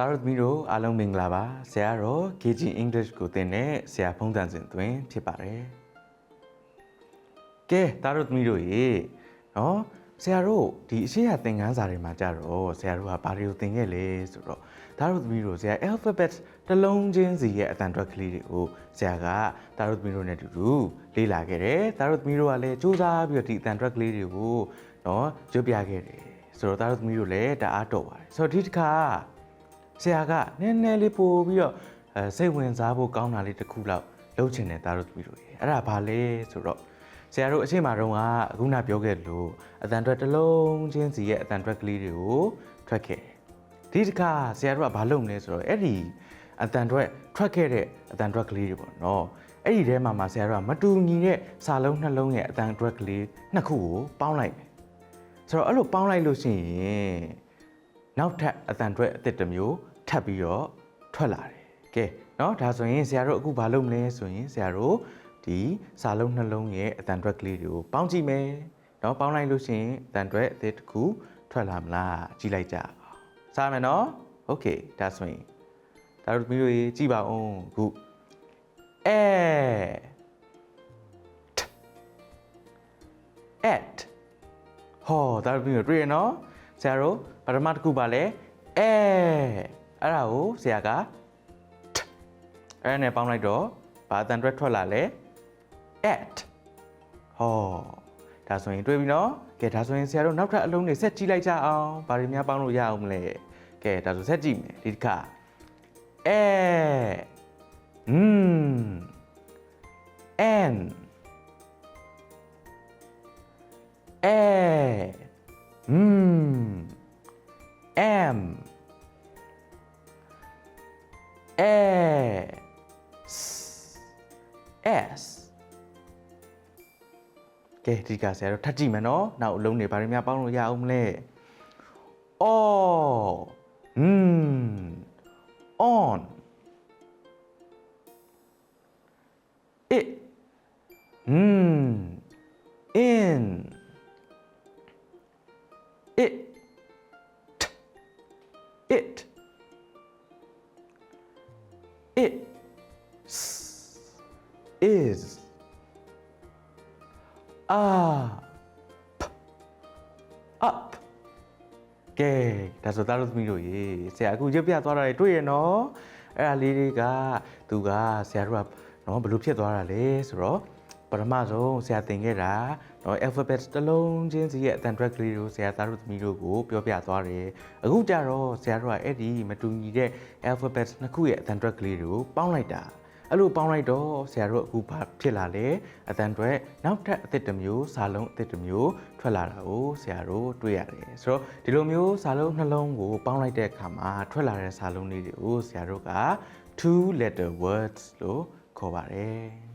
တာတို့သမီးတို့အားလုံးမင်္ဂလာပါဆရာတော့ KG English ကိုသင်တဲ့ဆရာဖုံးတန်စင်သွင်းဖြစ်ပါတယ်ကဲတာတို့သမီးတို့ရေနော်ဆရာတို့ဒီအရှိရသင်ခန်းစာတွေမှာကြတော့ဆရာတို့ကဘာတွေကိုသင်ခဲ့လဲဆိုတော့တာတို့သမီးတို့ဆရာ alphabet တစ်လုံးချင်းစီရဲ့အတန်အတွက်ကလေးတွေကိုဆရာကတာတို့သမီးတို့နဲ့အတူတူလေ့လာခဲ့တယ်တာတို့သမီးတို့ကလည်းစူးစမ်းပြီးတော့ဒီအတန်အတွက်ကလေးတွေကိုနော်ကြွပြခဲ့တယ်ဆိုတော့တာတို့သမီးတို့လည်းတအားတော့ပါတယ်ဆိုတော့ဒီတစ်ခါ ဆရာကနည်းနည်းလေးပို့ပြီးတော့အဲစိတ်ဝင်စားဖို့ကောင်းတာလေးတစ်ခုလောက်လုပ်ချင်တယ်သားတို့သမီးတို့ရေအဲ့ဒါဘာလဲဆိုတော့ဆရာတို့အချိန်မှာတော့ကအခုနပြောခဲ့လို့အတန်ထွက်တစ်လုံးချင်းစီရဲ့အတန်ထွက်ကလေးတွေကိုထွက်ခဲ့တယ်ဒီတစ်ခါဆရာတို့ကဘာလုပ်မလဲဆိုတော့အဲ့ဒီအတန်ထွက်ထွက်ခဲ့တဲ့အတန်ထွက်ကလေးတွေပေါ့နော်အဲ့ဒီထဲမှာမှာဆရာတို့ကမတူညီတဲ့စာလုံးနှလုံးရဲ့အတန်ထွက်ကလေးနှစ်ခုကိုပေါင်းလိုက်မယ်ဆိုတော့အဲ့လိုပေါင်းလိုက်လို့ရှိရင်နောက်ထပ်အတန်ထွက်အစ်စ်တစ်မျိုး ထပ်ပြီးတော့ထွက်လာတယ်။ကဲเนาะဒါဆိုရင်ဆရာတို့အခုဘာလုပ်မလဲဆိုရင်ဆရာတို့ဒီစာလုံးနှလုံးရဲ့အတန်ထွက်ကလေးတွေကိုပေါင်းကြည့်မယ်။เนาะပေါင်းလိုက်လို့ရှိရင်အတန်ထွက်အစ်စ်တစ်ခုထွက်လာမလားကြည့်လိုက်ကြပါ။စားမယ်နော်။ Okay ဒါဆိုရင်ဒါတို့မျိုးကြီးကြည့်ပါဦးအခုအဲ at ဟောဒါတို့မျိုးတွေ့ရနော်ဆရာတို့ပထမတစ်ခုပါလဲအဲ အဲ့ဒါကိုဆရာက t အဲ့ဒါနဲ့ပေါင်းလိုက်တော့ဘာအတန်တွက်ထွက်လာလဲ at ဟောဒါဆိုရင်တွေ့ပြီနော်ကဲဒါဆိုရင်ဆရာတို့နောက်ထပ်အလုံးတွေဆက်ကြည့်လိုက်ကြအောင်ဘာတွေများပေါင်းလို့ရအောင်မလဲကဲဒါဆိုဆက်ကြည့်မယ်ဒီတစ်ခါအဲอืม n A M M S S ကဲဒီကဆရာတို့ထပ်ကြည့်မယ်နော်နောက်အလုံးတွေဘာတွေများပေါင်းလို့ရအောင်မလဲ O Mm On It Mm In it it it is up up ကဲဒါဆိုသားတို့သမီးတို့ရေဆရာအခုရုပ်ပြသွားတာတွေတွေ့ရနော်အဲ့ဒါလေးတွေကသူကဆရာတို့ကနော်ဘယ်လိုဖြစ်သွားတာလဲဆိုတော့ပထမဆုံးဆရာသင်ခဲ့တာ နော် alphabet တစ်လုံးချင်းစီရဲ့အတန် track ကလေးတို့ဆရာသားတို့သမီးတို့ကိုပြောပြသွားတယ်အခုကြတော့ဆရာတို့ကအဲ့ဒီမတူညီတဲ့ alphabet နှစ်ခုရဲ့အတန် track ကလေးတွေကိုပေါင်းလိုက်တာအဲ့လိုပေါင်းလိုက်တော့ဆရာတို့အခုဘာဖြစ်လာလဲအတန်တွဲနောက်ထပ်အသစ်တစ်မျိုးစာလုံးအသစ်တစ်မျိုးထွက်လာတာကိုဆရာတို့တွေ့ရတယ်ဆိုတော့ဒီလိုမျိုးစာလုံးနှလုံးကိုပေါင်းလိုက်တဲ့အခါမှာထွက်လာတဲ့စာလုံးလေးတွေကိုဆရာတို့က two letter words လို့ခေါ်ပါတယ်